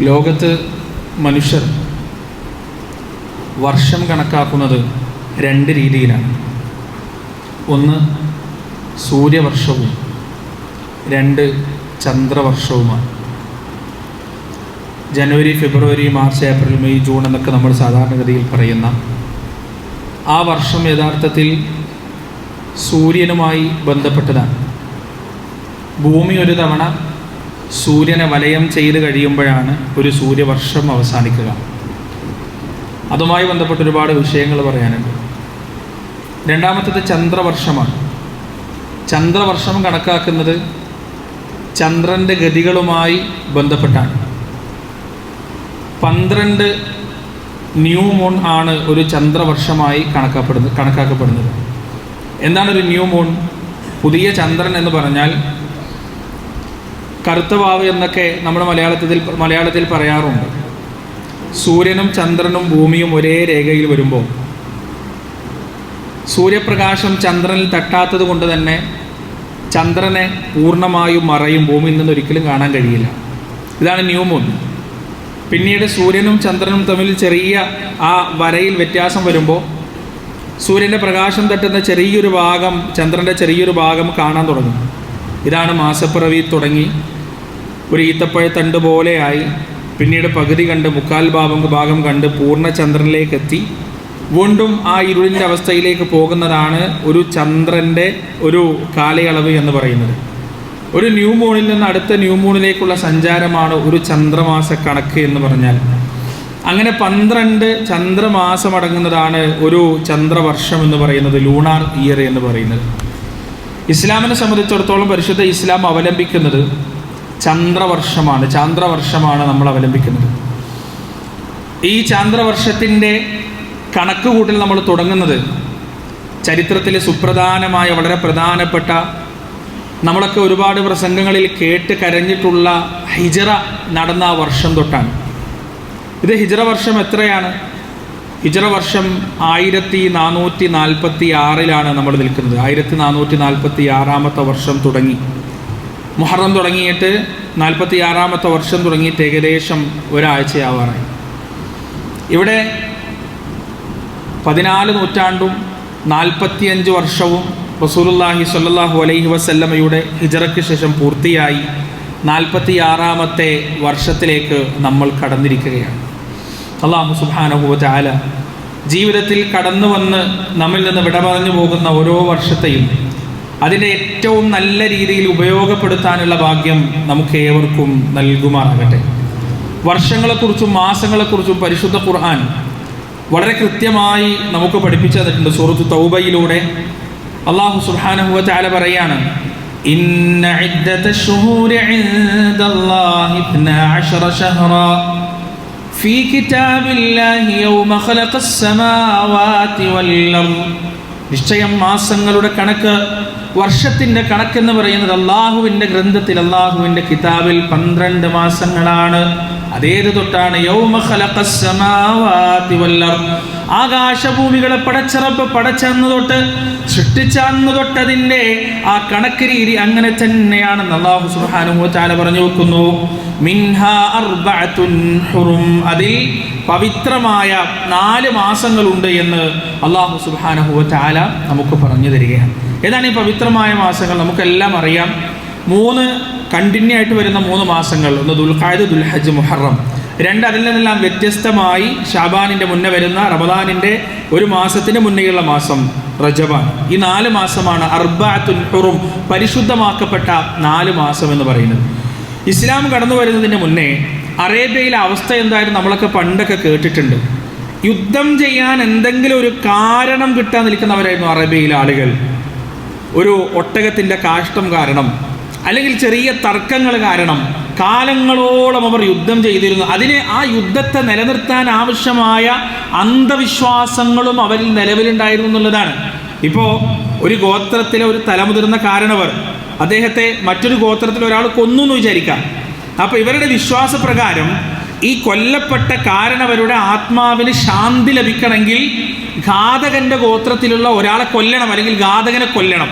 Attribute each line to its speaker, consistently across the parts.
Speaker 1: ലോകത്ത് മനുഷ്യർ വർഷം കണക്കാക്കുന്നത് രണ്ട് രീതിയിലാണ്. ഒന്ന് സൂര്യവർഷവും രണ്ട് ചന്ദ്രവർഷവുമാണ്. ജനുവരി ഫെബ്രുവരി മാർച്ച് ഏപ്രിൽ മെയ് ജൂൺ എന്നൊക്കെ നമ്മൾ സാധാരണഗതിയിൽ പറയുന്ന ആ വർഷം യഥാർത്ഥത്തിൽ സൂര്യനുമായി ബന്ധപ്പെട്ടതാണ്. ഭൂമി ഒരു തവണ സൂര്യനെ വലയം ചെയ്ത് കഴിയുമ്പോഴാണ് ഒരു സൂര്യവർഷം അവസാനിക്കുക. അതുമായി ബന്ധപ്പെട്ട് ഒരുപാട് വിഷയങ്ങൾ പറയാനുണ്ട്. രണ്ടാമത്തത് ചന്ദ്രവർഷമാണ്. ചന്ദ്രവർഷം കണക്കാക്കുന്നത് ചന്ദ്രന്റെ ഗതികളുമായി ബന്ധപ്പെട്ടാണ്. പന്ത്രണ്ട് ന്യൂ മൂൺ ആണ് ഒരു ചന്ദ്രവർഷമായി കണക്കാക്കപ്പെടുന്നത് കണക്കാക്കപ്പെടുന്നത്. എന്താണ് ഒരു ന്യൂ മൂൺ? പുതിയ ചന്ദ്രൻ എന്ന് പറഞ്ഞാൽ കറുത്ത വാവ് എന്നൊക്കെ നമ്മുടെ മലയാളത്തിൽ മലയാളത്തിൽ പറയാറുണ്ട്. സൂര്യനും ചന്ദ്രനും ഭൂമിയും ഒരേ രേഖയിൽ വരുമ്പോൾ സൂര്യപ്രകാശം ചന്ദ്രനിൽ തട്ടാത്തത് കൊണ്ട് തന്നെ ചന്ദ്രനെ പൂർണമായും മറയും ഭൂമിയിൽ നിന്ന് ഒരിക്കലും കാണാൻ കഴിയില്ല. ഇതാണ് ന്യൂ മൂൺ. പിന്നീട് സൂര്യനും ചന്ദ്രനും തമ്മിൽ ചെറിയ ആ വരയിൽ വ്യത്യാസം വരുമ്പോൾ സൂര്യന്റെ പ്രകാശം തട്ടുന്ന ചെറിയൊരു ഭാഗം ചന്ദ്രന്റെ ചെറിയൊരു ഭാഗം കാണാൻ തുടങ്ങും. ഇതാണ് മാസപ്പിറവി തുടങ്ങി ഒരു ഈത്തപ്പഴത്തണ്ട് പോലെയായി. പിന്നീട് പകുതി കണ്ട് മുക്കാൽ ഭാഗം ഭാഗം കണ്ട് പൂർണചന്ദ്രനിലേക്ക് എത്തി വീണ്ടും ആ ഇരുളിന്റെ അവസ്ഥയിലേക്ക് പോകുന്നതാണ് ഒരു ചന്ദ്രന്റെ ഒരു കാലയളവ് എന്ന് പറയുന്നത്. ഒരു ന്യൂ മൂണിൽ നിന്ന് അടുത്ത ന്യൂ മൂണിലേക്കുള്ള സഞ്ചാരമാണ് ഒരു ചന്ദ്രമാസ കണക്ക് എന്ന് പറഞ്ഞാൽ. അങ്ങനെ പന്ത്രണ്ട് ചന്ദ്രമാസം അടങ്ങുന്നതാണ് ഒരു ചന്ദ്രവർഷം എന്ന് പറയുന്നത് ലൂണാർ ഇയർ എന്ന് പറയുന്നത്. ഇസ്ലാമിനെ സംബന്ധിച്ചിടത്തോളം പരിശുദ്ധ ഇസ്ലാം അവലംബിക്കുന്നത് ചന്ദ്രവർഷമാണ്. ചാന്ദ്രവർഷമാണ് നമ്മൾ അവലംബിക്കുന്നത്. ഈ ചാന്ദ്രവർഷത്തിന്റെ കണക്ക് കൂട്ടൽ നമ്മൾ തുടങ്ങുന്നത് ചരിത്രത്തിലെ സുപ്രധാനമായ വളരെ പ്രധാനപ്പെട്ട നമ്മളൊക്കെ ഒരുപാട് പ്രസംഗങ്ങളിൽ കേട്ട് കരഞ്ഞിട്ടുള്ള ഹിജറ നടന്ന വർഷം തൊട്ടാണ്. ഇത് ഹിജറ വർഷം എത്രയാണ്? ഹിജറ വർഷം ആയിരത്തി നാനൂറ്റി നാൽപ്പത്തി ആറിലാണ് നമ്മൾ നിൽക്കുന്നത്. ആയിരത്തി നാനൂറ്റി നാൽപ്പത്തി ആറാമത്തെ വർഷം തുടങ്ങി. മുഹറം തുടങ്ങിയിട്ട് നാൽപ്പത്തി ആറാമത്തെ വർഷം തുടങ്ങിയിട്ട് ഏകദേശം ഒരാഴ്ചയാവാറായി. ഇവിടെ പതിനാല് നൂറ്റാണ്ടും നാൽപ്പത്തിയഞ്ച് വർഷവും റസൂലുല്ലാഹി സല്ലാഹു അലൈഹി വസല്ലമയുടെ ഹിജറയ്ക്ക് ശേഷം പൂർത്തിയായി നാൽപ്പത്തി ആറാമത്തെ വർഷത്തിലേക്ക് നമ്മൾ കടന്നിരിക്കുകയാണ്. അള്ളാഹു സുബാനഹുവ ചാല ജീവിതത്തിൽ കടന്നു വന്ന് നമ്മിൽ നിന്ന് വിടപറഞ്ഞു പോകുന്ന ഓരോ വർഷത്തെയും അതിൻ്റെ ഏറ്റവും നല്ല രീതിയിൽ ഉപയോഗപ്പെടുത്താനുള്ള ഭാഗ്യം നമുക്ക് ഏവർക്കും നൽകുമാറാകട്ടെ വർഷങ്ങളെക്കുറിച്ചും മാസങ്ങളെക്കുറിച്ചും പരിശുദ്ധ ഖുർആൻ വളരെ കൃത്യമായി നമുക്ക് പഠിപ്പിച്ചു തന്നിട്ടുണ്ട് സൂറത്ത് തൗബയിലൂടെ അള്ളാഹു സുബ്ഹാനഹു വതആല പറയാണ് ഇന്ന ഇദ്ദത ശുഹൂരി ഇൻദല്ലാഹി 12 ശഹറാ في كتاب الله يوم خلق السماوات والأرض നിശ്ചയം മാസങ്ങളുടെ കണക്ക് വർഷത്തിന്റെ കണക്കെന്ന് പറയുന്നത് അള്ളാഹുവിന്റെ ഗ്രന്ഥത്തിൽ അള്ളാഹുവിന്റെ കിതാബിൽ പന്ത്രണ്ട് മാസങ്ങളാണ്. അതേത് തൊട്ടാണ്? ആകാശഭൂമികളെ പടച്ചിറപ്പ് പടച്ചന്ന് തൊട്ട് സൃഷ്ടിച്ചന്ന് തൊട്ടതിന്റെ ആ കണക്ക് രീതി അങ്ങനെ തന്നെയാണെന്ന് അള്ളാഹു സുബ്ഹാനഹു ചാല പറഞ്ഞു വെക്കുന്നു. മിൻഹ അതിൽ പവിത്രമായ നാല് മാസങ്ങളുണ്ട് എന്ന് അള്ളാഹു സുബാനഹുവ ചാല നമുക്ക് പറഞ്ഞു തരികയാണ്. ഏതാണ് ഈ പവിത്രമായ മാസങ്ങൾ? നമുക്കെല്ലാം അറിയാം. മൂന്ന് കണ്ടിന്യൂ ആയിട്ട് വരുന്ന മൂന്ന് മാസങ്ങൾ. ഒന്ന് ദുൽഖായത് ദുൽഹജ് മുഹറം. രണ്ട് അതിൽ നിന്നെല്ലാം വ്യത്യസ്തമായി ഷാബാനിന്റെ മുന്നേ വരുന്ന റമദാനിന്റെ ഒരു മാസത്തിന് മുന്നേയുള്ള മാസം റജബാൻ. ഈ നാല് മാസമാണ് അർബാത്തുൽ ഹുറും പരിശുദ്ധമാക്കപ്പെട്ട നാല് മാസം എന്ന് പറയുന്നത്. ഇസ്ലാം കടന്നു വരുന്നതിന് മുന്നേ അറേബ്യയിലെ അവസ്ഥ എന്തായാലും നമ്മളൊക്കെ പണ്ടൊക്കെ കേട്ടിട്ടുണ്ട്. യുദ്ധം ചെയ്യാൻ എന്തെങ്കിലും ഒരു കാരണം കിട്ടാൻ നിൽക്കുന്നവരായിരുന്നു അറേബ്യയിലെ ആളുകൾ. ഒരു ഒട്ടകത്തിന്റെ കാഷ്ടം കാരണം അല്ലെങ്കിൽ ചെറിയ തർക്കങ്ങൾ കാരണം കാലങ്ങളോളം അവർ യുദ്ധം ചെയ്തിരുന്നു. അതിനെ ആ യുദ്ധത്തെ നിലനിർത്താൻ ആവശ്യമായ അന്ധവിശ്വാസങ്ങളും അവരിൽ നിലവിലുണ്ടായിരുന്നു എന്നുള്ളതാണ്. ഇപ്പോൾ ഒരു ഗോത്രത്തിലെ ഒരു തലമുതിർന്ന കാരണവർ അദ്ദേഹത്തെ മറ്റൊരു ഗോത്രത്തിൽ ഒരാൾ കൊന്നു എന്ന് വിചാരിക്കാം. അപ്പോൾ ഇവരുടെ വിശ്വാസപ്രകാരം ഈ കൊല്ലപ്പെട്ട കാരണവരുടെ ആത്മാവിന് ശാന്തി ലഭിക്കണമെങ്കിൽ ഘാതകന്റെ ഗോത്രത്തിലുള്ള ഒരാളെ കൊല്ലണം അല്ലെങ്കിൽ ഘാതകനെ കൊല്ലണം.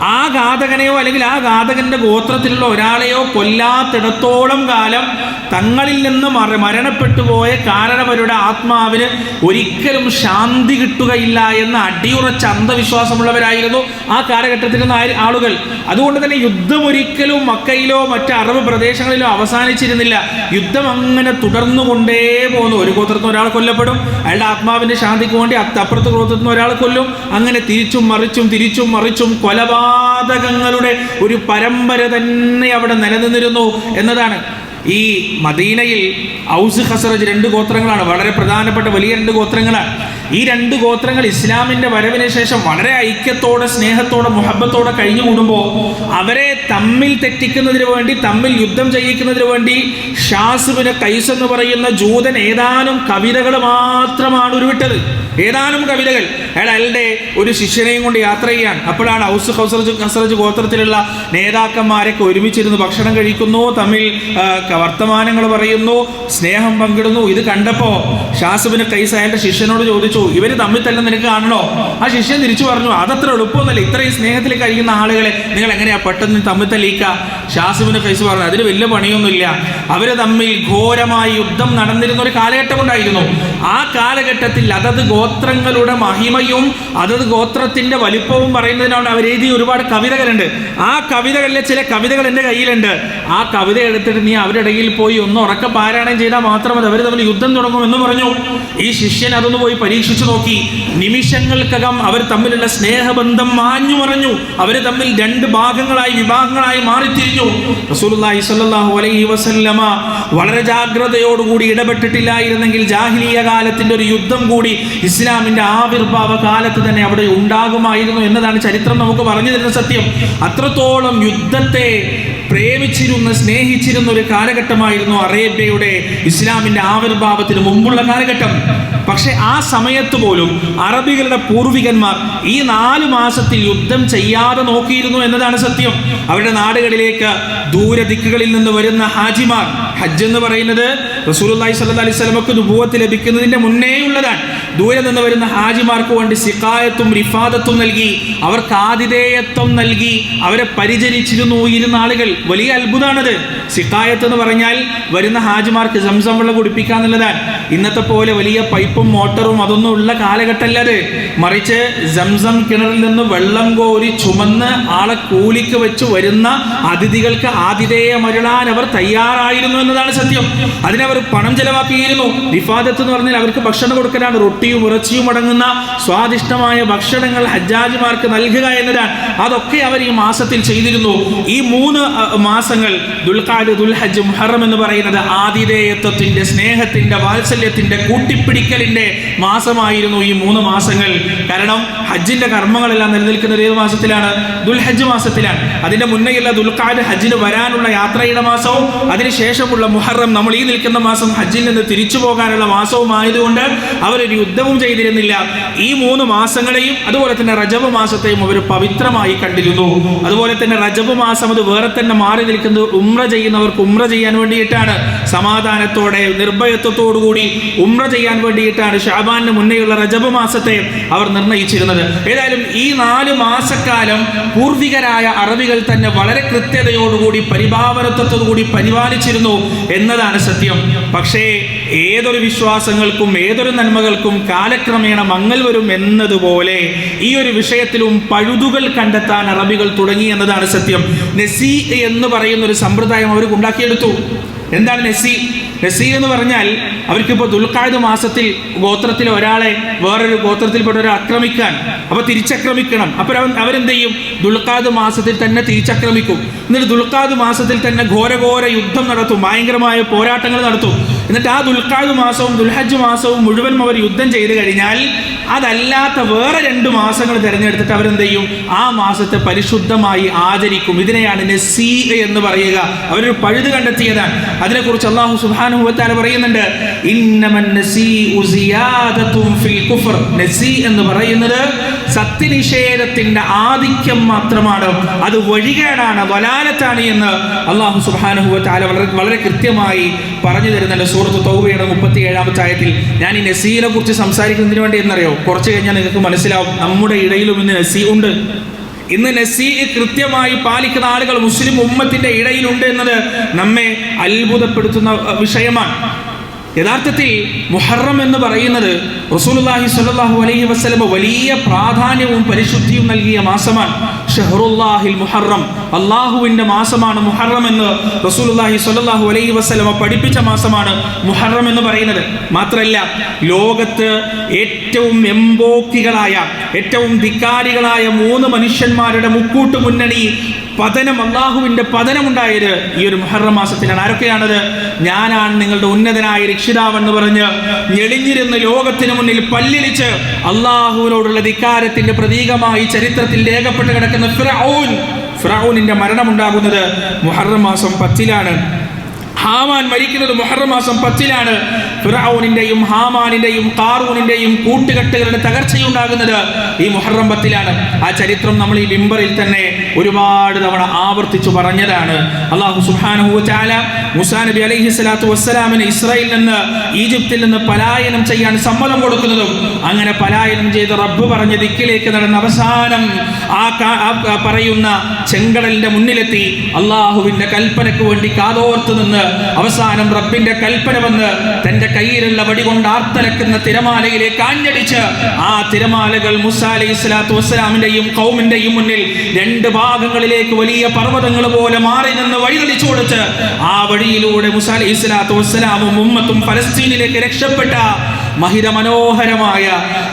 Speaker 1: ആ ഘാതകനെയോ അല്ലെങ്കിൽ ആ ഘാതകന്റെ ഗോത്രത്തിലുള്ള ഒരാളെയോ കൊല്ലാത്തിടത്തോളം കാലം തങ്ങളിൽ നിന്ന് മര മരണപ്പെട്ടു പോയ കാരണവരുടെ ആത്മാവിന് ഒരിക്കലും ശാന്തി കിട്ടുകയില്ല എന്ന അടിയുറച്ച അന്ധവിശ്വാസമുള്ളവരായിരുന്നു ആ കാലഘട്ടത്തിൽ നിന്ന് ആളുകൾ. അതുകൊണ്ട് തന്നെ യുദ്ധം ഒരിക്കലും മക്കയിലോ മറ്റ് അറബ് പ്രദേശങ്ങളിലോ അവസാനിച്ചിരുന്നില്ല. യുദ്ധം അങ്ങനെ തുടർന്നുകൊണ്ടേ പോകുന്നു ഒരു ഗോത്രത്തിൽ നിന്ന് ഒരാൾ കൊല്ലപ്പെടും അയാളുടെ ആത്മാവിന്റെ ശാന്തിക്ക് വേണ്ടി അപ്പുറത്ത് നിന്ന് ഒരാൾ കൊല്ലും. അങ്ങനെ തിരിച്ചും മറിച്ചും തിരിച്ചും മറിച്ചും കൊലപാതകങ്ങളുടെ ഒരു പരമ്പര തന്നെ അവിടെ നിലനിന്നിരുന്നു എന്നതാണ് ഈ മദീനയിൽ ഔസ് ഹസറജ് രണ്ട് ഗോത്രങ്ങളാണ്. വളരെ പ്രധാനപ്പെട്ട വലിയ രണ്ട് ഗോത്രങ്ങളാണ്. ഈ രണ്ട് ഗോത്രങ്ങൾ ഇസ്ലാമിന്റെ വരവിന് ശേഷം വളരെ ഐക്യത്തോടെ സ്നേഹത്തോടെ മുഹബത്തോടെ കഴിഞ്ഞു കൂടുമ്പോൾ അവരെ തമ്മിൽ തെറ്റിക്കുന്നതിന് വേണ്ടി തമ്മിൽ യുദ്ധം ചെയ്യിക്കുന്നതിന് വേണ്ടി ഷാസുബിന് കൈസ് എന്ന് പറയുന്ന ജൂതൻ ഏതാനും കവിതകൾ മാത്രമാണ് ഉരുവിട്ടത്. ഏതാനും കവിതകൾ. അയാൾ അയാളുടെ ഒരു ശിഷ്യനെയും കൊണ്ട് യാത്ര ചെയ്യാൻ അപ്പോഴാണ് ഔസ് ഹൗസറജ് ഹസറജ് ഗോത്രത്തിലുള്ള നേതാക്കന്മാരൊക്കെ ഒരുമിച്ചിരുന്ന് ഭക്ഷണം കഴിക്കുന്നു. തമ്മിൽ വർത്തമാനങ്ങൾ പറയുന്നു സ്നേഹം പങ്കിടുന്നു. ഇത് കണ്ടപ്പോ ഷാസുബിന് അയാളുടെ ശിഷ്യനോട് ചോദിച്ചു ഇവർ തമ്മിൽ തന്നെ നിനക്ക് കാണണോ? ആ ശിഷ്യൻ തിരിച്ചു പറഞ്ഞു അതത്ര എളുപ്പമൊന്നുമല്ല. ഇത്രയും സ്നേഹത്തിൽ കഴിയുന്ന ആളുകളെ നിങ്ങൾ എങ്ങനെയാ പെട്ടെന്ന് തമ്മിൽ തലീക്ക ഷാസുബിന് കൈസ് പറഞ്ഞു അതിന് വലിയ പണിയൊന്നുമില്ല. അവർ തമ്മിൽ ഘോരമായ യുദ്ധം നടന്നിരുന്ന ഒരു കാലഘട്ടം ഉണ്ടായിരുന്നു. ആ കാലഘട്ടത്തിൽ അതത് ഗോത്രങ്ങളുടെ മഹിമയും അതത് ഗോത്രത്തിന്റെ വലിപ്പവും പറയുന്നതിനോട് അവർ എഴുതിയ ഒരുപാട് കവിതകളുണ്ട്. ആ കവിതകളിലെ ചില കവിതകൾ എന്റെ കയ്യിലുണ്ട്. ആ കവിത എടുത്തിട്ട് നീ അവരുടെ ഇടയിൽ പോയി ഒന്ന് ഉറക്ക പാരായണം ചെയ്താൽ മാത്രം മതി അവർ തമ്മിൽ യുദ്ധം തുടങ്ങുമെന്ന് പറഞ്ഞു. ഈ ശിഷ്യൻ അതൊന്ന് പോയി പരീക്ഷിച്ചു നോക്കി. നിമിഷങ്ങൾക്കകം അവർ തമ്മിലുള്ള സ്നേഹബന്ധം മാഞ്ഞു മറഞ്ഞു. അവർ തമ്മിൽ രണ്ട് ഭാഗങ്ങളായി വിഭാഗങ്ങളായി മാറിത്തിരിഞ്ഞു. റസൂലുള്ളാഹി സ്വല്ലല്ലാഹു അലൈഹി വസല്ലമ വളരെ ജാഗ്രതയോടുകൂടി ഇടപെട്ടിട്ടില്ലായിരുന്നെങ്കിൽ ജാഹിലിയ കാലത്തിന്റെ ഒരു യുദ്ധം കൂടി ഇസ്ലാമിന്റെ ആവിർഭാവ കാലത്ത് തന്നെ അവിടെ ഉണ്ടാകുമായിരുന്നു എന്നതാണ് ചരിത്രം നമുക്ക് പറഞ്ഞു തരുന്ന സത്യം. അത്രത്തോളം യുദ്ധത്തെ പ്രേമിച്ചിരുന്ന സ്നേഹിച്ചിരുന്ന ഒരു കാലഘട്ടമായിരുന്നു അറേബ്യയുടെ ഇസ്ലാമിന്റെ ആവിർഭാവത്തിന് മുമ്പുള്ള കാലഘട്ടം. പക്ഷെ ആ സമയത്ത് പോലും അറബികളുടെ പൂർവികന്മാർ ഈ നാല് മാസത്തിൽ യുദ്ധം ചെയ്യാതെ നോക്കിയിരുന്നു എന്നതാണ് സത്യം. അവരുടെ നാടുകളിലേക്ക് ദൂരദിക്കുകളിൽ നിന്ന് വരുന്ന ഹാജിമാർ ഹജ്ജ് എന്ന് പറയുന്നത് റസൂലുള്ളാഹി സ്വല്ലല്ലാഹി അലൈഹി വസല്ലമക്ക് നുബുവത്ത് ലഭിക്കുന്നതിന്റെ മുന്നേ ഉള്ളതാണ് ദൂരെ നിന്ന് വരുന്ന ഹാജിമാർക്ക് വേണ്ടി സിക്കായത്തും റിഫാദത്തും നൽകി അവർക്ക് ആതിഥേയത്വം നൽകി അവരെ പരിചരിച്ചിരുന്നു ഇരുന്ന ആളുകൾ. വലിയ അത്ഭുതമാണത്. സിക്കായത്ത് എന്ന് പറഞ്ഞാൽ വരുന്ന ഹാജിമാർക്ക് സംസം വെള്ളം കുടിപ്പിക്കുക എന്നുള്ളതാണ്. ഇന്നത്തെ പോലെ വലിയ പൈപ്പും മോട്ടറും അതൊന്നും ഉള്ള കാലഘട്ടമല്ല അത്. മറിച്ച് സംസം കിണറിൽ നിന്ന് വെള്ളം കോരി ചുമന്ന് ആളെ കൂലിക്ക് വെച്ച് വരുന്ന അതിഥികൾക്ക് ആതിഥേയമരുളാൻ അവർ തയ്യാറായിരുന്നു എന്നതാണ് സത്യം. അതിനവർ പണം ചെലവാക്കിയിരുന്നു. റിഫാദത്ത് എന്ന് പറഞ്ഞാൽ അവർക്ക് ഭക്ഷണം കൊടുക്കലാണ് റൊട്ടിയും ഇറച്ചിയും അടങ്ങുന്ന സ്വാദിഷ്ടമായ ഭക്ഷണങ്ങൾ ഹജ്ജാജിമാർക്ക് നൽകുക എന്നതാണ്. അതൊക്കെ അവർ ഈ മാസത്തിൽ ചെയ്തിരുന്നു. ഈ മൂന്ന് മാസങ്ങൾ ദുൽഖാദ് ദുൽഹജ് മുഹറം എന്ന് പറയുന്നത് ആതിഥേയത്വത്തിന്റെ സ്നേഹത്തിന്റെ വാത്സല്യത്തിന്റെ കൂട്ടിപ്പിടിക്കലിന്റെ മാസമായിരുന്നു ഈ മൂന്ന് മാസങ്ങൾ. കാരണം ഹജ്ജിന്റെ കർമ്മങ്ങളെല്ലാം നിലനിൽക്കുന്നത് ഏത് മാസത്തിലാണ് ദുൽഹജ് മാസത്തിലാണ്. അതിന്റെ മുന്നേയുള്ള ദുൽഖാദ് ഹജ്ജിന് വരാനുള്ള യാത്രയുടെ മാസവും അതിനുശേഷമുള്ള മുഹറം നമ്മൾ ഈ നിൽക്കുന്ന മാസം ഹജ്ജിൽ നിന്ന് തിരിച്ചു പോകാനുള്ള മാസവും ആയതുകൊണ്ട് അവരൊരു യുദ്ധവും ചെയ്തിരുന്നില്ല. ഈ മൂന്ന് മാസങ്ങളെയും അതുപോലെ തന്നെ റജബ് മാസത്തെയും അവർ പവിത്രമായി കണ്ടിരുന്നു. അതുപോലെ തന്നെ റജബ് മാസം അത് വേറെ തന്നെ മാറി നിൽക്കുന്നത് ഉമ്ര ചെയ്യുന്നവർക്ക് ഉമ്ര ചെയ്യാൻ വേണ്ടിയിട്ടാണ്. സമാധാനത്തോടെ നിർഭയത്വത്തോടു കൂടി ഉമ്ര ചെയ്യാൻ വേണ്ടിയിട്ടാണ് ഷാബാനിന് മുന്നേയുള്ള റജബ് മാസത്തെ അവർ നിർണയിച്ചിരുന്നത്. ഏതായാലും ഈ നാല് മാസക്കാലം പൂർവികരായ അറബികൾ തന്നെ വളരെ കൃത്യതയോടുകൂടി പരിഭാവനത്വത്തോടുകൂടി പരിപാലിച്ചിരുന്നു എന്നതാണ് സത്യം. പക്ഷേ ഏതൊരു വിശ്വാസങ്ങൾക്കും ഏതൊരു നന്മകൾക്കും കാലക്രമേണ മങ്ങൽ വരും എന്നതുപോലെ ഈ ഒരു വിഷയത്തിലും പഴുതുകൾ കണ്ടെത്താൻ അറബികൾ തുടങ്ങി എന്നതാണ് സത്യം. നെസി എന്ന് പറയുന്ന ഒരു സമ്പ്രദായം അവർ ഉണ്ടാക്കിയെടുത്തു. എന്താണ് നെസി? നെസി എന്ന് പറഞ്ഞാൽ അവർക്കിപ്പോൾ ദുൽഖായത് മാസത്തിൽ ഗോത്രത്തിൽ ഒരാളെ വേറൊരു ഗോത്രത്തിൽപ്പെട്ട ഒരാൾ ആക്രമിക്കാൻ അപ്പൊ തിരിച്ചക്രമിക്കണം. അപ്പോൾ അവൻ അവരെന്ത് ചെയ്യും ദുൽഖാദ് മാസത്തിൽ തന്നെ തിരിച്ചക്രമിക്കും. എന്നിട്ട് ദുൽഖാദ് മാസത്തിൽ തന്നെ ഘോരഘോര യുദ്ധം നടത്തും. ഭയങ്കരമായ പോരാട്ടങ്ങൾ നടത്തും. എന്നിട്ട് ആ ദുൽഖാദ് മാസവും ദുൽഹജ് മാസവും മുഴുവൻ അവർ യുദ്ധം ചെയ്ത് കഴിഞ്ഞാൽ അതല്ലാത്ത വേറെ രണ്ട് മാസങ്ങൾ തിരഞ്ഞെടുത്തിട്ട് അവരെന്ത് ചെയ്യും ആ മാസത്തെ പരിശുദ്ധമായി ആചരിക്കും. ഇതിനെയാണ് നസീ എന്ന് പറയുക. അവരൊരു പഴുത് കണ്ടെത്തിയതാണ്. അതിനെക്കുറിച്ച് അള്ളാഹു സുബ്ഹാനഹു വതആല പറയുന്നുണ്ട് എന്ന് പറയുന്നത് സത്യനിഷേധത്തിന്റെ ആധിക്യം മാത്രമാണ് അത് വഴികേടാണ് വലാലത്താണ് എന്ന് അള്ളാഹു സുബ്ഹാനഹു വതആല വളരെ വളരെ കൃത്യമായി പറഞ്ഞു തരുന്നുണ്ട്. സൂറത്ത് തൗബയുടെ മുപ്പത്തി ഏഴാമത്തെ ആയത്തിൽ ഞാൻ ഈ നസീനെ കുറിച്ച് സംസാരിക്കുന്നതിന് വേണ്ടി എന്നറിയോ? കുറച്ച് കഴിഞ്ഞാൽ നിങ്ങൾക്ക് മനസ്സിലാവും നമ്മുടെ ഇടയിലും ഇന്ന് നസീ ഉണ്ട്. ഇന്ന് നസീ കൃത്യമായി പാലിക്കുന്ന ആളുകൾ മുസ്ലിം ഉമ്മത്തിന്റെ ഇടയിലുണ്ട് എന്നത് നമ്മെ അത്ഭുതപ്പെടുത്തുന്ന വിഷയമാണ്. യഥാർത്ഥത്തിൽ മുഹറം എന്ന് പറയുന്നത് റസൂലുള്ളാഹി സ്വല്ലല്ലാഹു അലൈഹി വസല്ലം വലിയ പ്രാധാന്യവും പരിശുദ്ധിയും നൽകിയ മാസമാണ്. ഷഹറുല്ലാഹിൽ മുഹറം. അള്ളാഹുവിന്റെ മാസമാണ് മുഹറം എന്ന് റസൂലുള്ളാഹി സ്വല്ലല്ലാഹു അലൈഹി വസ്ലമ പഠിപ്പിച്ച മാസമാണ് മുഹറം എന്ന് പറയുന്നത്. മാത്രമല്ല ലോകത്ത് ഏറ്റവും എംബോക്കികളായ ഏറ്റവും ധിക്കാരികളായ മൂന്ന് മനുഷ്യന്മാരുടെ മുക്കൂട്ട് മുന്നണി പതനം അള്ളാഹുവിന്റെ പതനമുണ്ടായത് ഈ ഒരു മുഹറം മാസത്തിലാണ് ആരൊക്കെയാണത്? ഞാനാണ് നിങ്ങളുടെ ഉന്നതനായ രക്ഷിതാവെന്ന് പറഞ്ഞ് ഞെളിഞ്ഞിരുന്ന് ലോകത്തിന് മുന്നിൽ പല്ലിളിച്ച് അള്ളാഹുവിനോടുള്ള ധിക്കാരത്തിന്റെ പ്രതീകമായി ചരിത്രത്തിൽ രേഖപ്പെട്ട് കിടക്കുന്ന ഫിറൌൻ. ഫിറൌനിന്റെ മരണമുണ്ടാകുന്നത് മുഹറം മാസം പത്തിലാണ്. ഹാമാൻ മരിക്കുന്നത് മുഹറം മാസം പത്തിലാണ്. ഫിറഔനിന്റെയും ഹാമാനിന്റെയും കാറൂനിന്റെയും കൂട്ടുകെട്ടുകളുടെ തകർച്ചയുണ്ടാകുന്നത് ഈ മുഹറം പത്തിലാണ്. ആ ചരിത്രം നമ്മൾ ഈ ബിംബറിൽ തന്നെ ഒരുപാട് തവണ ആവർത്തിച്ചു പറഞ്ഞതാണ്. അള്ളാഹു സുബ്ഹാനഹു ചാല മുസാ നബി അലൈഹി സ്വലാത്തു വസ്സലാമിന് ഇസ്രായേലിൽ നിന്ന് ഈജിപ്തിൽ നിന്ന് പലായനം ചെയ്യാൻ സമ്മതം കൊടുക്കുന്നതും അങ്ങനെ പലായനം ചെയ്ത് റബ്ബ് പറഞ്ഞ ദിക്കിലേക്ക് നടന്ന അവസാനം ആ പറയുന്ന ചെങ്കടലിന്റെ മുന്നിലെത്തി. അള്ളാഹുവിന്റെ കൽപ്പനയ്ക്ക് വേണ്ടി കാതോർത്ത് നിന്ന് അവസാനം റബ്ബിന്റെ കൽപ്പന വന്ന് തന്റെ കയ്യിലുള്ള വടി കൊണ്ട് ആർത്തലക്കുന്ന തിരമാലയിലേക്ക് ആഞ്ഞടിച്ച് ആ തിരമാലകൾ മുസ അലൈഹി സ്വലാത്തു വസ്സലാമിന്റെയും കൗമിന്റെയും മുന്നിൽ രണ്ട് ഭാഗങ്ങളിലേക്ക് വലിയ പർവതങ്ങൾ പോലെ മാറി നിന്ന് വഴി തെളിച്ചു കൊടുത്ത് ആ വഴിയിലൂടെ മുസ അലൈഹി സ്വലാത്തു വസ്സലാമും ഉമ്മത്തും ഫലസ്തീനിലേക്ക് രക്ഷപ്പെട്ട മഹിത മനോഹരമായ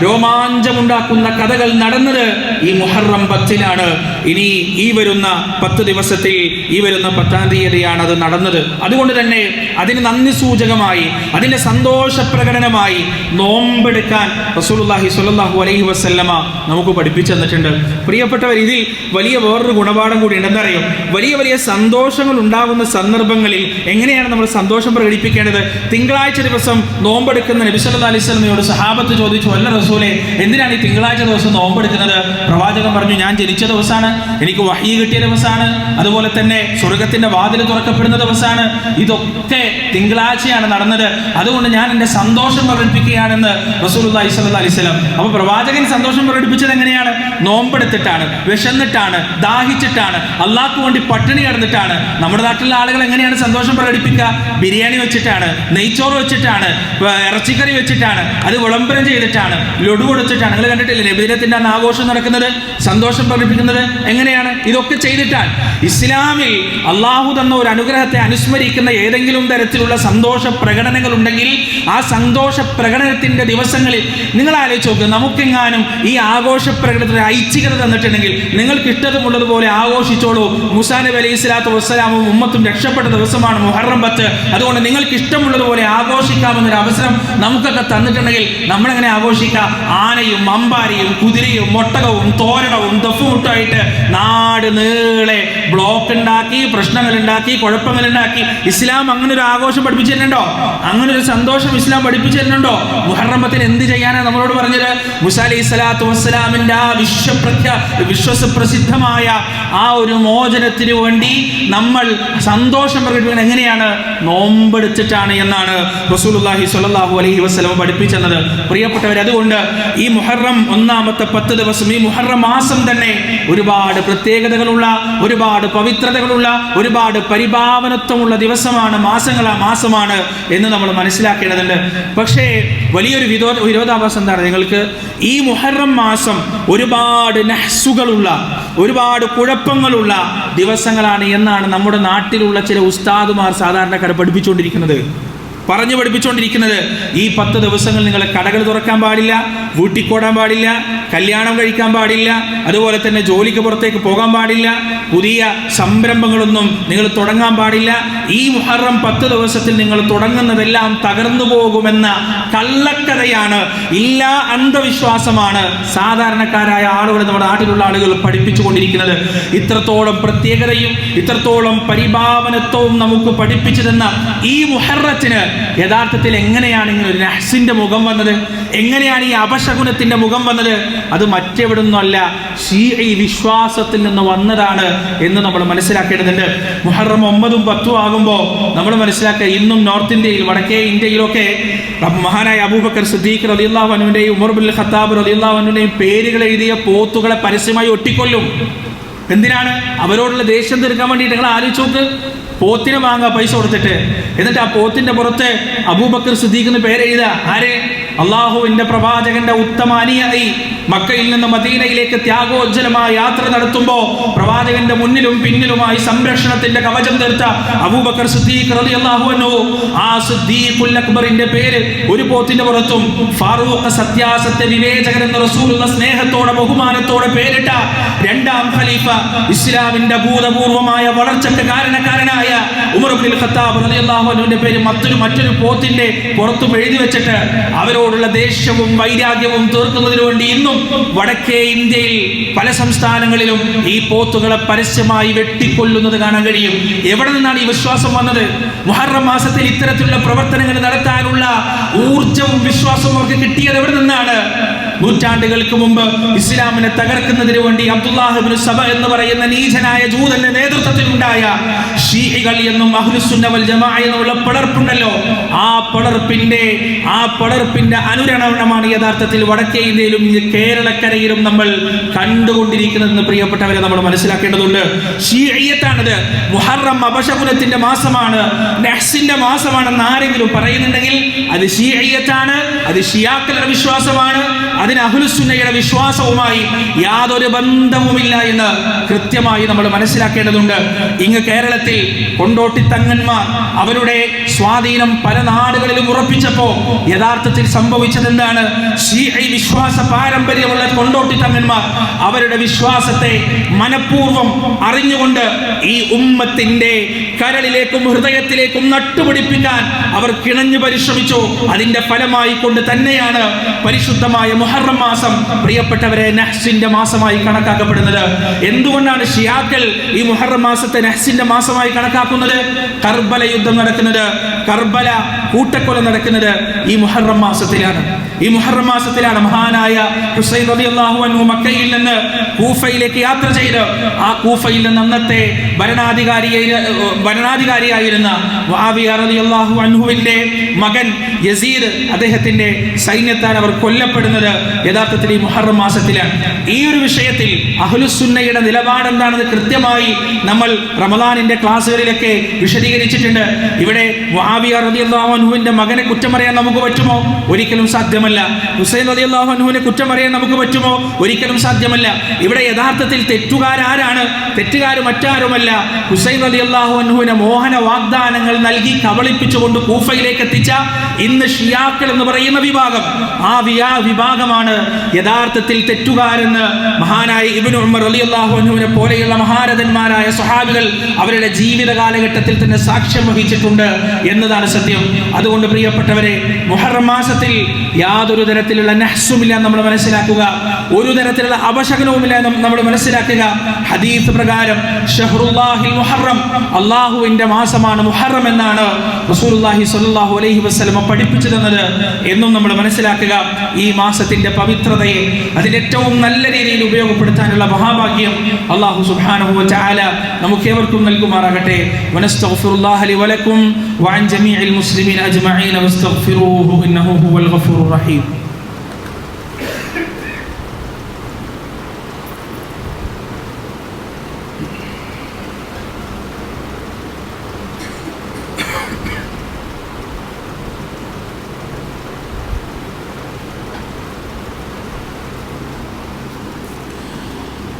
Speaker 1: രോമാഞ്ചമുണ്ടാക്കുന്ന കഥകൾ നടന്നത് ഈ മുഹറം പത്തിനാണ്. ഇനി ഈ വരുന്ന പത്ത് ദിവസത്തിൽ ഈ വരുന്ന പത്താം തീയതിയാണ് അത് നടന്നത്. അതുകൊണ്ട് തന്നെ അതിന് നന്ദി സൂചകമായി അതിന്റെ സന്തോഷ പ്രകടനമായി നോമ്പെടുക്കാൻ റസൂലുള്ളാഹി സ്വല്ലല്ലാഹു അലൈഹി വസല്ലമ നമുക്ക് പഠിപ്പിച്ചു തന്നിട്ടുണ്ട്. പ്രിയപ്പെട്ടവർ ഇതിൽ വലിയ വേറൊരു ഗുണപാഠം കൂടി ഉണ്ട്. എന്താ അറിയോ വലിയ വലിയ സന്തോഷങ്ങൾ ഉണ്ടാകുന്ന സന്ദർഭങ്ങളിൽ എങ്ങനെയാണ് നമ്മൾ സന്തോഷം പ്രകടിപ്പിക്കേണ്ടത്? തിങ്കളാഴ്ച ദിവസം നോമ്പെടുക്കുന്ന നബി സല്ലല്ലാഹു അലൈഹി സഹാബത്ത് ചോദിച്ചു അല്ല റസൂലെ എന്തിനാണ് ഈ തിങ്കളാഴ്ച ദിവസം നോമ്പെടുക്കുന്നത് പ്രവാചകൻ പറഞ്ഞു ഞാൻ ജനിച്ച ദിവസമാണ് എനിക്ക് വഹി കിട്ടിയ ദിവസമാണ് അതുപോലെ തന്നെ സ്വർഗത്തിന്റെ വാതിൽ തുറക്കപ്പെടുന്ന ദിവസമാണ് ഇതൊക്കെ തിങ്കളാഴ്ചയാണ് നടന്നത്. അതുകൊണ്ട് ഞാൻ എന്റെ സന്തോഷം പ്രകടിപ്പിക്കുകയാണെന്ന് സ്വല്ലല്ലാഹു അലൈഹി വസല്ലം അപ്പോൾ പ്രവാചകൻ സന്തോഷം പ്രകടിപ്പിച്ചത് എങ്ങനെയാണ്? നോമ്പെടുത്തിട്ടാണ് വിശന്നിട്ടാണ് ദാഹിച്ചിട്ടാണ് അള്ളാഹ്ക്ക് വേണ്ടി പട്ടിണി കിടന്നിട്ടാണ്. നമ്മുടെ നാട്ടിലുള്ള ആളുകൾ എങ്ങനെയാണ് സന്തോഷം പ്രകടിപ്പിക്കുക? ബിരിയാണി വെച്ചിട്ടാണ് നെയ്ച്ചോറ് വെച്ചിട്ടാണ് ഇറച്ചിക്കറി ഇറച്ചിക്കറി വെച്ചിട്ടാണ് അത് വിളംബരം ചെയ്തിട്ടാണ്. ലൊടു കൊടുത്തിട്ടാണ്. നിങ്ങൾ കണ്ടിട്ടില്ലേ? ലബിദിനത്തിന്റെ അന്ന് ആഘോഷം നടക്കുന്നത് സന്തോഷം പ്രകടിപ്പിക്കുന്നത് എങ്ങനെയാണ്? ഇതൊക്കെ ചെയ്തിട്ടാണ്. ഇസ്ലാമിൽ അള്ളാഹു തന്ന ഒരു അനുഗ്രഹത്തെ അനുസ്മരിക്കുന്ന ഏതെങ്കിലും തരത്തിലുള്ള സന്തോഷ പ്രകടനങ്ങൾ ഉണ്ടെങ്കിൽ ആ സന്തോഷ പ്രകടനത്തിന്റെ ദിവസങ്ങളിൽ നിങ്ങൾ ആലോചിച്ച് നോക്കുക നമുക്കെങ്ങാനും ഈ ആഘോഷ പ്രകടനത്തിന് ഐച്ഛികത തന്നിട്ടുണ്ടെങ്കിൽ നിങ്ങൾക്ക് ഇഷ്ടമുള്ളതുപോലെ ആഘോഷിച്ചോളൂ. മുസാ നബി അലൈഹി സ്വലാത്തു വസ്സലാമും ഉമ്മത്തും രക്ഷപ്പെട്ട ദിവസമാണ് മുഹറം പത്ത്. അതുകൊണ്ട് നിങ്ങൾക്ക് ഇഷ്ടമുള്ളതുപോലെ ആഘോഷിക്കാമെന്നൊരു അവസരം നമുക്കൊക്കെ തന്നിട്ടുണ്ടെങ്കിൽ നമ്മളെങ്ങനെ ആഘോഷിക്കാം? ആനയും അമ്പാരിയും കുതിരയും ഒട്ടകവും തോരണവും ദഫുമുട്ടായിട്ട് നാട് നീളെ ബ്ലോക്ക് ഉണ്ടാക്കി പ്രശ്നങ്ങൾ ഉണ്ടാക്കി കുഴപ്പങ്ങൾ ഉണ്ടാക്കി ഇസ്ലാം അങ്ങനെ ഒരു ആഘോഷം പഠിപ്പിച്ചിട്ടുണ്ടോ? അങ്ങനെ ഒരു സന്തോഷം ഇസ്ലാം പഠിപ്പിച്ചിട്ടുണ്ടോ? മുഹറമത്തിന് എന്ത് ചെയ്യാനാണ് നമ്മളോട് പറഞ്ഞത്? മുസാലി അലൈഹി സ്വലാത്തു ആ വിശ്വപ്രഖ്യ വിശ്വസപ്രസിദ്ധമായ ആ ഒരു മോചനത്തിന് വേണ്ടി നമ്മൾ സന്തോഷം പ്രകടിപ്പിക്കുന്നത് എങ്ങനെയാണ്? നോമ്പെടുത്തിട്ടാണ് എന്നാണ് റസൂലുള്ളാഹി സ്വല്ലല്ലാഹു അലൈഹി വസല്ലം പഠിപ്പിച്ചത് പ്രിയപ്പെട്ടവർ അതുകൊണ്ട് ഈ മുഹറം ഒന്നാമത്തെ പത്ത് ദിവസം ഈ മുഹറം മാസം തന്നെ ഒരുപാട് പ്രത്യേകതകളുള്ള ഒരുപാട് പവിത്രതകളുള്ള ഒരുപാട് പരിഭാവനത്വമുള്ള ദിവസമാണ് മാസങ്ങളാ മാസമാണ് എന്ന് നമ്മൾ മനസ്സിലാക്കേണ്ടതുണ്ട്. പക്ഷേ വലിയൊരു വിരോധ വിരോധാഭാസം എന്താണ് നിങ്ങൾക്ക്? ഈ മുഹറം മാസം ഒരുപാട് നഹ്സുകളുള്ള ഒരുപാട് കുഴപ്പങ്ങളുള്ള ദിവസങ്ങളാണ് എന്നാണ് നമ്മുടെ നാട്ടിലുള്ള ചില ഉസ്താദുമാർ സാധാരണക്കാരെ പഠിപ്പിച്ചുകൊണ്ടിരിക്കുന്നത്. പറഞ്ഞു പഠിപ്പിച്ചുകൊണ്ടിരിക്കുന്നത് ഈ പത്ത് ദിവസങ്ങൾ നിങ്ങൾ കടകൾ തുറക്കാൻ പാടില്ല വീട്ടിക്കോടാൻ പാടില്ല കല്യാണം കഴിക്കാൻ പാടില്ല അതുപോലെ തന്നെ ജോലിക്ക് പുറത്തേക്ക് പോകാൻ പാടില്ല പുതിയ സംരംഭങ്ങളൊന്നും നിങ്ങൾ തുടങ്ങാൻ പാടില്ല. ഈ മുഹറം പത്ത് ദിവസത്തിൽ നിങ്ങൾ തുടങ്ങുന്നതെല്ലാം തകർന്നു പോകുമെന്ന കള്ളക്കഥയാണ് ഇല്ലാ അന്ധവിശ്വാസമാണ് സാധാരണക്കാരായ ആളുകൾ നമ്മുടെ നാട്ടിലുള്ള ആളുകൾ പഠിപ്പിച്ചുകൊണ്ടിരിക്കുന്നത്. ഇത്രത്തോളം പ്രത്യേകതയും ഇത്രത്തോളം പരിഭാവനത്വവും നമുക്ക് പഠിപ്പിച്ചു തന്ന ഈ മുഹറത്തിന് യഥാർത്ഥത്തിൽ എങ്ങനെയാണ് ഇങ്ങനെ ഒരു നഹ്സിന്റെ മുഖം വന്നത്? എങ്ങനെയാണ് ഈ അപശകുനത്തിന്റെ മുഖം വന്നത്? അത് മറ്റെവിടുന്നല്ല ഷീഈ വിശ്വാസത്തിൽ നിന്ന് വന്നതാണ് എന്ന് നമ്മൾ മനസ്സിലാക്കേണ്ടതുണ്ട്. മുഹറം ഒമ്പതും പത്തും ആകുമ്പോൾ നമ്മൾ മനസ്സിലാക്കുക ഇന്നും നോർത്ത് ഇന്ത്യയിൽ വടക്കേ ഇന്ത്യയിലൊക്കെ മഹാനായ അബൂബക്കർ സിദ്ദീഖ് അൻഹുവിന്റെയും ഉമർ ബിൻ ഖത്താബ് അൻഹുവിന്റെയും പേരുകൾ എഴുതിയ പോത്തുകളെ പരസ്യമായി ഒട്ടിക്കൊല്ലും. എന്തിനാണ്? അവരോടുള്ള ദേഷ്യം തീർക്കാൻ വേണ്ടിയിട്ട് നിങ്ങൾ ആലോചിച്ച് നോക്ക്. പോത്തിനെ വാങ്ങുക പൈസ കൊടുത്തിട്ട്. എന്നിട്ട് ആ പോത്തിന്റെ പുറത്ത് അബൂബക്കർ സിദ്ദീഖ് എന്ന് പേരെഴുതുക. ആരെ? അള്ളാഹുവിന്റെ പ്രവാചകന്റെ ഉത്തമ അനിയായി. മക്കയിൽ നിന്ന് മദീനയിലേക്ക് ത്യാഗോജ്ജലമായ യാത്ര നടത്തുമ്പോൾ പ്രവാചകന്റെ മുന്നിലും പിന്നിലുമായി സംരക്ഷണത്തിന്റെ കവചം തീർത്ത അബൂബക്കർ സിദ്ദീഖ് റളിയല്ലാഹു അൻഹു. ആ സിദ്ദീഖുൽ അക്ബറിന്റെ പേര് ഒരു പോത്തിന്റെ പുറത്തും ഫാറൂഖ് സത്യാസത്തെ വിവേചകൻ എന്ന റസൂലുള്ള സ്നേഹത്തോടെ ബഹുമാനത്തോടെ പേരിട്ട രണ്ടാം ഖലീഫ ഇസ്ലാമിന്റെ ഭൂതപൂർവമായ വളർച്ചയ്ക്ക് കാരണക്കാരനായ. ഇബ്നുൽ ഖത്താബ് പേര് മറ്റൊരു മറ്റൊരു പോത്തിന്റെ പുറത്തും എഴുതി വെച്ചിട്ട് അവരോടുള്ള ദേഷ്യവും വൈരാഗ്യവും തീർക്കുന്നതിന് വേണ്ടി ഇന്നും വടക്കേ ഇന്ത്യയിൽ പല സംസ്ഥാനങ്ങളിലും ഈ പോത്തുകളെ പരസ്യമായി വെട്ടിക്കൊല്ലുന്നത് കാണാൻ കഴിയും. എവിടെ നിന്നാണ് ഈ വിശ്വാസം വന്നത്? മുഹറം മാസത്തിൽ ഇത്തരത്തിലുള്ള പ്രവർത്തനങ്ങൾ നടത്താനുള്ള ഊർജവും വിശ്വാസവും അവർക്ക് കിട്ടിയത് എവിടെ നിന്നാണ്? നൂറ്റാണ്ടുകൾക്ക് മുമ്പ് ഇസ്ലാമിനെ തകർക്കുന്നതിന് വേണ്ടി അബ്ദുല്ലാഹിബ്നു സബ എന്ന് പറയുന്ന നീചനായ ജൂതന്റെ നേതൃത്വത്തിലുണ്ടായ ഷീഹികൾ എന്നും അഹ്ലുസുന്നവൽ ജമാ എന്നുള്ള പിളർപ്പുണ്ടല്ലോ. ആ പടർപ്പിന്റെ ആ പടർപ്പിന്റെ അനുരണമാണ് യഥാർത്ഥത്തിൽ വടക്കേ ഇന്ത്യയിലും കേരളക്കരയിലും നമ്മൾ കണ്ടുകൊണ്ടിരിക്കുന്നതെന്ന് പ്രിയപ്പെട്ടവരെ നമ്മൾ മനസ്സിലാക്കേണ്ടതുണ്ട്. ഷീയത്താണിത് മുഹറം അപശകുനത്തിന്റെ മാസമാണ്. നെഹ്സിന്റെ മാസമാണെന്ന് ആരെങ്കിലും പറയുന്നുണ്ടെങ്കിൽ അത് ഷീയത്താണ് അത് ഷിയാക്കളുടെ വിശ്വാസമാണ് അതിന് അഹുലുസുന്നയുടെ വിശ്വാസവുമായി യാതൊരു ബന്ധവുമില്ല എന്ന് കൃത്യമായി നമ്മൾ മനസ്സിലാക്കേണ്ടതുണ്ട്. ഇങ്ങ് കേരളത്തിൽ കൊണ്ടോട്ടി തങ്ങന്മാർ അവരുടെ സ്വാധീനം പല നാടുകളിലും ഉറപ്പിച്ചപ്പോൾ യഥാർത്ഥത്തിൽ സംഭവിച്ചത് എന്താണ് വിശ്വാസ പാരമ്പര്യമുള്ള കൊണ്ടോട്ടി തങ്ങന്മാർ അവരുടെ വിശ്വാസത്തെ മനഃപൂർവം അറിഞ്ഞുകൊണ്ട് ഈ ഉമ്മത്തിന്റെ കരളിലേക്കും ഹൃദയത്തിലേക്കും നട്ടുപിടിപ്പിക്കാൻ അവർ കിണഞ്ഞു പരിശ്രമിച്ചു. അതിന്റെ ഫലമായി കൊണ്ട് തന്നെയാണ് പരിശുദ്ധമായ മുഹറം മാസം പ്രിയപ്പെട്ടവരെ നഹ്സിന്റെ മാസമായി കണക്കാക്കപ്പെടുന്നത്. എന്തുകൊണ്ടാണ് ഷിയാക്കൾ ഈ മുഹറം മാസത്തെ നഹ്സിന്റെ മാസമായി കണക്കാക്കുന്നത്? കർബല യുദ്ധം നടക്കുന്നത് കർബല കൂട്ടക്കൊല നടക്കുന്നത് ഈ മുഹറം മാസത്തിലാണ്. ഈ മുഹറം മാസത്തിലാണ് മഹാനായ ഹുസൈൻ റളിയല്ലാഹു അൻഹു മക്കയിൽ നിന്ന് കൂഫയിലേക്ക് യാത്ര ചെയ്ത് ആ കൂഫയിൽ നിന്ന് അന്നത്തെ ഭരണാധികാരിയായി ഭരണാധികാരിയായിരുന്ന മുആവിയ റളിയല്ലാഹു അൻഹുവിന്റെ മകൻ യസീർ അദ്ദേഹത്തിന്റെ സൈന്യത്താൽ അവർ കൊല്ലപ്പെടുന്നത് യഥാർത്ഥത്തിൽ ഈ മുഹറം മാസത്തിലാണ്. ഈ ഒരു വിഷയത്തിൽ അഹ്ലുസുന്നയുടെ നിലപാട് എന്താണെന്ന് കൃത്യമായി നമ്മൾ റമദാനിന്റെ ക്ലാസ്സുകളിലൊക്കെ വിശദീകരിച്ചിട്ടുണ്ട്. ഇവിടെ വാവിയ റളിയല്ലാഹു അൻഹുവിന്റെ മകനെ കുറ്റം പറയാൻ നമുക്ക് പറ്റുമോ? ഒരിക്കലും സാധ്യമല്ല. ഹുസൈൻ റളിയല്ലാഹു അൻഹുവിനെ കുറ്റം പറയാൻ നമുക്ക് പറ്റുമോ? ഒരിക്കലും സാധ്യമല്ല. ഇവിടെ യഥാർത്ഥത്തിൽ തെറ്റുകാരാരാണ്? തെറ്റുകാർ മറ്റാരുമല്ല. ഹുസൈൻ റളിയല്ലാഹു അൻഹുവിനെ മോഹന വാഗ്ദാനങ്ങൾ നൽകി കബളിപ്പിച്ചുകൊണ്ട് കൂഫയിലേക്ക് എത്തിച്ച ഇന്ന് ഷിയാക്കൾ എന്ന് പറയുന്ന വിഭാഗം ആ വിയാ വിഭാഗമാണ് യഥാർത്ഥത്തിൽ തെറ്റുകാരെന്ന് മഹാനായ ഇബ്നു ഉമർ അലി അൻഹുവിനെ പോലെയുള്ള മഹാരഥന്മാരായ സ്വഹാബികൾ അവരുടെ ജീവിത കാലഘട്ടത്തിൽ തന്നെ സാക്ഷ്യം വഹിച്ചിട്ടുണ്ട് എന്നതാണ് സത്യം. അതുകൊണ്ട് പ്രിയപ്പെട്ടവരെ മുഹറം മാസത്തിൽ യാതൊരു തരത്തിലുള്ള നഹ്സുമില്ല നമ്മൾ മനസ്സിലാക്കുക. ഒരു തരത്തിലുള്ള അപശകനവുമില്ല നമ്മൾ മനസ്സിലാക്കുക. ഹദീസ് പ്രകാരം ഷഹ്റുല്ലാഹിൽ മുഹറം അള്ളാഹുവിന്റെ മാസമാണ് മുഹറം എന്നാണ് റസൂലുല്ലാഹി സ്വല്ലല്ലാഹു അലൈഹി വസല്ലമ പഠിപ്പിച്ചു തന്നത് എന്നും നമ്മൾ മനസ്സിലാക്കുക. ഈ മാസത്തിന്റെ പവിത്രതയെ അതിൽ ഏറ്റവും നല്ല രീതിയിൽ ഉപയോഗപ്പെടുത്താനുള്ള മഹാഭാഗ്യം അള്ളാഹു സുബ്ഹാനഹു വ തആല നമുക്ക് ഏവർക്കും നൽകുമാറാകട്ടെ. വനസ്തഗ്ഫിറുല്ലാഹ ലി വലക്കും വഅൻ ജമീഇൽ മുസ്ലിമീൻ അജ്മഈൻ വസ്തഗ്ഫിറൂഹു ഇന്നഹു ഹുവൽ ഗഫൂറുർ റഹീം.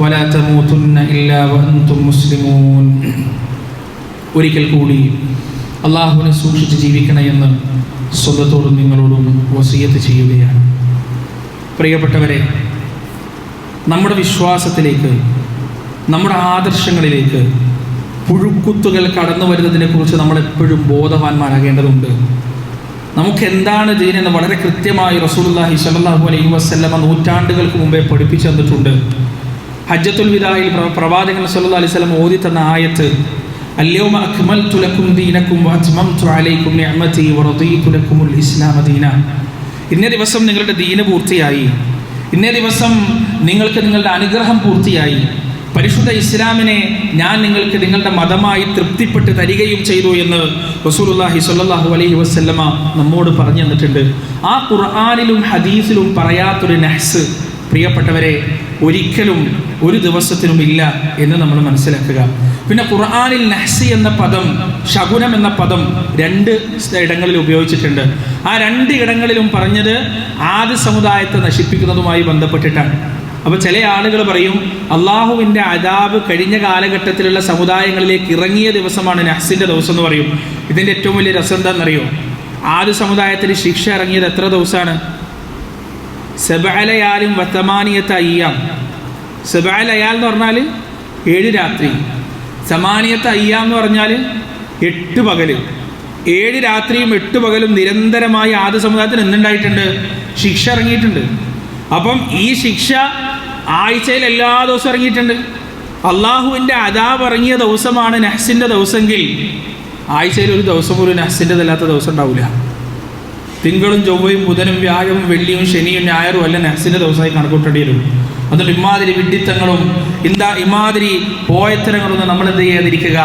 Speaker 1: വലാ تموتن ഇല്ലാ വഅൻതും മുസ്ലിമൂൻ ഒരിക്കൽ കൂടി അള്ളാഹുവിനെ സൂക്ഷിച്ച് ജീവിക്കണമെന്ന് സ്വന്തത്തോടും നിങ്ങളോടും വസീയത്ത് ചെയ്യുകയാണ്. പ്രിയപ്പെട്ടവരെ നമ്മുടെ വിശ്വാസത്തിലേക്ക് നമ്മുടെ ആദർശങ്ങളിലേക്ക് പുഴുക്കുത്തുകൾ കടന്നു വരുന്നതിനെക്കുറിച്ച് നമ്മളെപ്പോഴും ബോധവാന്മാരാകേണ്ടതുണ്ട്. നമുക്ക് എന്താണ് ദീനെന്ന് വളരെ കൃത്യമായി റസൂലുള്ളാഹി സ്വല്ലല്ലാഹു അലൈഹി വസ്ല്ലമ നൂറ്റാണ്ടുകൾക്ക് മുമ്പേ പഠിപ്പിച്ചു തന്നിട്ടുണ്ട്. ഹജ്ജത്തുൽ വിദായിൽ പ്രവാചകൻ സല്ലല്ലാഹു അലൈഹി വസല്ലം ഓതി തന്ന ആയത്ത് അല്യൗമ അക്മൽതു ലക്കും ദീനക്കും വഅത്മംതു അലൈക്കും നിഅമതി വറദീതു തുലക്കുമുൽ ഇസ്ലാമ ദീന. ഇന്നേ ദിവസം നിങ്ങളുടെ ദീന പൂർത്തിയായി. ഇന്നേ ദിവസം നിങ്ങൾക്ക് നിങ്ങളുടെ അനുഗ്രഹം പൂർത്തിയായി. പരിശുദ്ധ ഇസ്ലാമിനെ ഞാൻ നിങ്ങൾക്ക് നിങ്ങളുടെ മതമായി തൃപ്തിപ്പെട്ട് തരികയും ചെയ്തു എന്ന് റസൂലുള്ളാഹി സ്വല്ലല്ലാഹു അലൈഹി വസല്ലമ നമ്മോട് പറഞ്ഞു തന്നിട്ടുണ്ട്. ആ ഖുർആനിലും ഹദീസിലും പറയാത്തൊരു നഹ്സ്. പ്രിയപ്പെട്ടവരെ ഒരിക്കലും ഒരു ദിവസത്തിനും ഇല്ല എന്ന് നമ്മൾ മനസ്സിലാക്കുക. പിന്നെ ഖുർആാനിൽ നഹ്സി എന്ന പദം ശകുനം എന്ന പദം രണ്ട് ഇടങ്ങളിൽ ഉപയോഗിച്ചിട്ടുണ്ട്. ആ രണ്ട് ഇടങ്ങളിലും പറഞ്ഞത് ആദ്യ സമുദായത്തെ നശിപ്പിക്കുന്നതുമായി ബന്ധപ്പെട്ടിട്ടാണ്. അപ്പോൾ ചില ആളുകൾ പറയും അള്ളാഹുവിന്റെ അതാബ് കഴിഞ്ഞ കാലഘട്ടത്തിലുള്ള സമുദായങ്ങളിലേക്ക് ഇറങ്ങിയ ദിവസമാണ് നഹ്സിന്റെ ദിവസം എന്ന് പറയും. ഇതിന്റെ ഏറ്റവും വലിയ രസം എന്താണെന്നറിയോ? ആദ്യ സമുദായത്തിന് ശിക്ഷ ഇറങ്ങിയത് എത്ര ദിവസമാണ്? സെബലയാലും വത്തമാനിയത്ത അയ്യാം സെബലയാൽ എന്ന് പറഞ്ഞാൽ ഏഴ് രാത്രി. സമാനിയത്ത അയ്യാം എന്ന് പറഞ്ഞാൽ എട്ട് പകൽ ഏഴ് രാത്രിയും എട്ട് പകലും നിരന്തരമായി ആദ്യ സമുദായത്തിന് എന്തുണ്ടായിട്ടുണ്ട് ശിക്ഷ ഇറങ്ങിയിട്ടുണ്ട്. അപ്പം ഈ ശിക്ഷ ആഴ്ചയിൽ എല്ലാ ദിവസവും ഇറങ്ങിയിട്ടുണ്ട്. അള്ളാഹുവിന്റെ അതാബ് ഇറങ്ങിയ ദിവസമാണ് നഹ്സിന്റെ ദിവസമെങ്കിൽ ആഴ്ചയിൽ ഒരു ദിവസം പോലും നഹ്സിന്റെതല്ലാത്ത ദിവസം ഉണ്ടാവില്ല. തിങ്കളും ചൊവ്വയും ബുധനും വ്യാഴവും വെള്ളിയും ശനിയും ഞായറും അല്ല നഹ്സിന്റെ ദിവസമായി കണക്കൂട്ടേണ്ടി വരും. അതുകൊണ്ട് ഇമാതിരി വിഡിത്തങ്ങളും എന്താ ഇമാതിരി പോയത്തരങ്ങളൊന്നും നമ്മൾ എന്ത് ചെയ്യാതിരിക്കുക?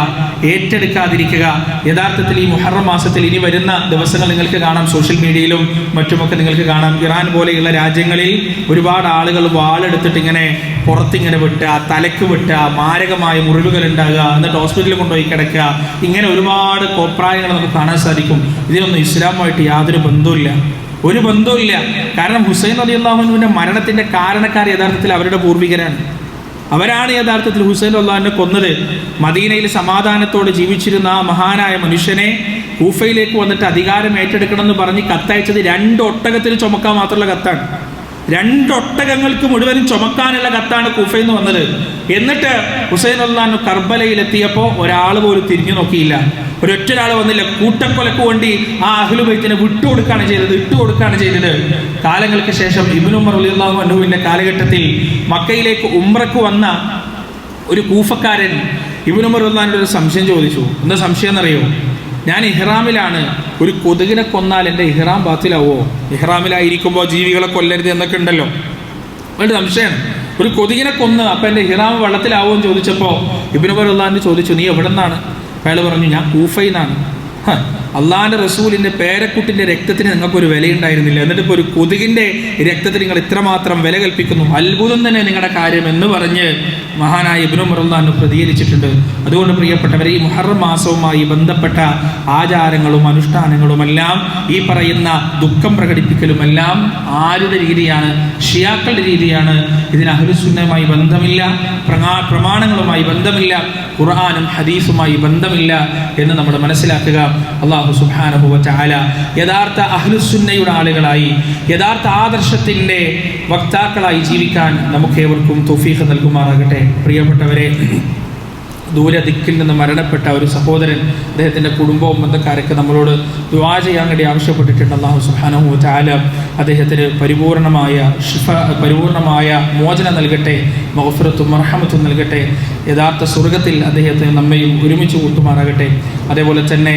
Speaker 1: ഏറ്റെടുക്കാതിരിക്കുക. യഥാർത്ഥത്തിൽ ഈ മുഹറം മാസത്തിൽ ഇനി വരുന്ന ദിവസങ്ങൾ നിങ്ങൾക്ക് കാണാം. സോഷ്യൽ മീഡിയയിലും മറ്റുമൊക്കെ നിങ്ങൾക്ക് കാണാം. ഇറാൻ പോലെയുള്ള രാജ്യങ്ങളിൽ ഒരുപാട് ആളുകൾ വാളെടുത്തിട്ട് ഇങ്ങനെ പുറത്തിങ്ങനെ വിട്ടുക തലക്ക് വിട്ടുക മാരകമായ മുറിവുകൾ ഉണ്ടാകുക എന്നിട്ട് ഹോസ്പിറ്റലിൽ കൊണ്ടുപോയി കിടക്കുക. ഇങ്ങനെ ഒരുപാട് കോപ്രായങ്ങൾ നമുക്ക് കാണാൻ സാധിക്കും. ഇതിനൊന്നും ഇസ്ലാമുമായിട്ട് യാതൊരു ബന്ധവുമില്ല. ഒരു ബന്ധവുമില്ല. കാരണം ഹുസൈൻ അലി അള്ളാഹുവിന്റെ മരണത്തിന്റെ കാരണക്കാർ യഥാർത്ഥത്തിൽ അവരുടെ പൂർവികരാണ്. അവരാണ് യഥാർത്ഥത്തിൽ ഹുസൈൻ അള്ളാഹുവിനെ കൊന്നത്. മദീനയിൽ സമാധാനത്തോടെ ജീവിച്ചിരുന്ന ആ മഹാനായ മനുഷ്യനെ കൂഫയിലേക്ക് വന്നിട്ട് അധികാരം ഏറ്റെടുക്കണമെന്ന് പറഞ്ഞ് കത്തയച്ചത് രണ്ട് ഒട്ടകത്തിൽ ചുമക്കാൻ മാത്രമുള്ള കത്താണ്. രണ്ടൊട്ടകങ്ങൾക്ക് മുഴുവനും ചുമക്കാനുള്ള കത്താണ് കൂഫയിൽ വന്നത്. എന്നിട്ട് ഹുസൈൻ അള്ളഹാൻ കർബലയിലെത്തിയപ്പോൾ ഒരാൾ പോലും തിരിഞ്ഞു നോക്കിയില്ല. ഒരൊറ്റ ഒരാൾ വന്നില്ല. കൂട്ടക്കൊലക്ക് വേണ്ടി ആ അഹ്ലുബൈത്തിനെ വിട്ടുകൊടുക്കുകയാണ് ചെയ്തത് ഇട്ടുകൊടുക്കുകയാണ് ചെയ്തത്. കാലങ്ങൾക്ക് ശേഷം ഇബിനുമർ അലിള്ളാഹു അനുവിന്റെ കാലഘട്ടത്തിൽ മക്കയിലേക്ക് ഉംറക്ക് വന്ന ഒരു കൂഫക്കാരൻ ഇബിനുമർ അള്ളഹാനോട് ഒരു സംശയം ചോദിച്ചു. എന്താ സംശയം എന്നറിയോ? ഞാൻ ഇഹ്റാമിലാണ്. ഒരു കൊതുകിനെ കൊന്നാൽ എന്റെ ഇഹ്റാം ബാത്തിലാവോ? ഇഹ്റാമിലായിരിക്കുമ്പോൾ ജീവികളെ കൊല്ലരുത് എന്നൊക്കെ ഉണ്ടല്ലോ. വേണ്ട സംശയമാണ് ഒരു കൊതുകിനെ കൊന്ന് അപ്പം എന്റെ ഇഹ്റാം വെള്ളത്തിലാവോ എന്ന് ചോദിച്ചപ്പോൾ അള്ളഹാന്റെ ചോദിച്ചു നീ എവിടെ നിന്നാണ് അയാൾ പറഞ്ഞു ഞാൻ കൂഫയിൽ നിന്നാണ്. അള്ളാഹിന്റെ റസൂലിന്റെ പേരക്കുട്ടിന്റെ രക്തത്തിന് നിങ്ങൾക്ക് നിങ്ങൾക്കൊരു വിലയുണ്ടായിരുന്നില്ല. എന്നിട്ട് ഇപ്പോൾ ഒരു കൊതുകിന്റെ രക്തത്തിന് നിങ്ങൾ ഇത്രമാത്രം വില കൽപ്പിക്കുന്നു. അത്ഭുതം തന്നെ നിങ്ങളുടെ കാര്യം എന്ന് പറഞ്ഞ് മഹാനായ ഇബ്നു മുറന്നാൻ പ്രതികരിച്ചിട്ടുണ്ട്. അതുകൊണ്ട് പ്രിയപ്പെട്ടവരെ ഈ മുഹറം മാസവുമായി ബന്ധപ്പെട്ട ആചാരങ്ങളും അനുഷ്ഠാനങ്ങളും എല്ലാം ഈ പറയുന്ന ദുഃഖം പ്രകടിപ്പിക്കലുമെല്ലാം ആരുടെ രീതിയാണ്? ഷിയാക്കളുടെ രീതിയാണ്. ഇതിന് അഹ്ലുസുന്നയുമായി ബന്ധമില്ല പ്രമാ പ്രമാണങ്ങളുമായി ബന്ധമില്ല ഖുർആാനും ഹദീസുമായി ബന്ധമില്ല എന്ന് നമ്മൾ മനസ്സിലാക്കുക. അള്ളാഹു സുബാനുഭവറ്റ യഥാർത്ഥ അഹ്ലുസുന്നയുടെ ആളുകളായി യഥാർത്ഥ ആദർശത്തിന്റെ വക്താക്കളായി ജീവിക്കാൻ നമുക്കേവർക്കും തൊഫീഖ് നൽകുമാറാകട്ടെ. പ്രിയപ്പെട്ടവരെ ദൂരെ ദിക്കിൽ നിന്ന് മരണപ്പെട്ട ഒരു സഹോദരൻ അദ്ദേഹത്തിന്റെ കുടുംബവും ബന്ധക്കാരൊക്കെ നമ്മളോട് ദുവാ ചെയ്യാൻ വേണ്ടി ആവശ്യപ്പെട്ടിട്ടുണ്ട് അള്ളാഹു സുഹാനഹു ചാല അദ്ദേഹത്തിന് പരിപൂർണമായ ഷിഫ പരിപൂർണമായ മോചനം നൽകട്ടെ മഹഫുറത്തും മർഹമത്തും നൽകട്ടെ. യഥാർത്ഥ സ്വർഗത്തിൽ അദ്ദേഹത്തെ നമ്മയും ഒരുമിച്ച് കൂട്ടുമാറാകട്ടെ. അതേപോലെ തന്നെ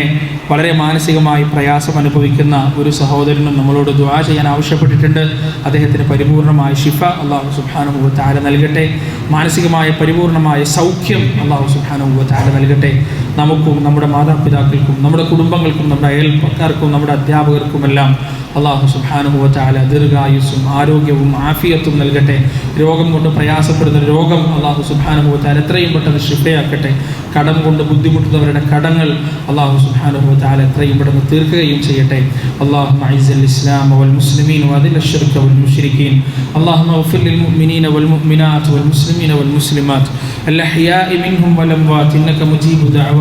Speaker 1: വളരെ മാനസികമായി പ്രയാസം അനുഭവിക്കുന്ന ഒരു സഹോദരനും നമ്മളോട് ദ്വാ ചെയ്യാൻ ആവശ്യപ്പെട്ടിട്ടുണ്ട്. അദ്ദേഹത്തിന് പരിപൂർണമായ ഷിഫ അള്ളാഹു സുബാനുഭവ താര നൽകട്ടെ. മാനസികമായ പരിപൂർണമായ സൗഖ്യം അള്ളാഹു സുബാനുഭവ താര നൽകട്ടെ. നമുക്കും നമ്മുടെ മാതാപിതാക്കൾക്കും നമ്മുടെ കുടുംബങ്ങൾക്കും നമ്മുടെ അയൽപ്പക്കാർക്കും നമ്മുടെ അധ്യാപകർക്കുമെല്ലാം അള്ളാഹു സുബാനുഭവ താല ദീർഘായുസ്സും ആരോഗ്യവും ആഫിയത്തും നൽകട്ടെ രോഗം കൊണ്ട് പ്രയാസപ്പെടുന്ന രോഗം അള്ളാഹു സുബാനുഭവ താല എത്രയും പെട്ടെന്ന് ഷിഫയാക്കട്ടെ കടം കൊണ്ട് ബുദ്ധിമുട്ടുന്നവരുടെ കടങ്ങൾ അള്ളാഹു സുബാനുഭവ താല എത്രയും പെട്ടെന്ന് തീർക്കുകയും ചെയ്യട്ടെ അള്ളാഹു അയ്സൽ ഇസ്ലാം والمسلمين وأذل الشرك والمشركين اللهم اغفر للمؤمنين والمؤمنات والمسلمين والمسلمات الأحياء منهم والأموات إنك مجيب دعوات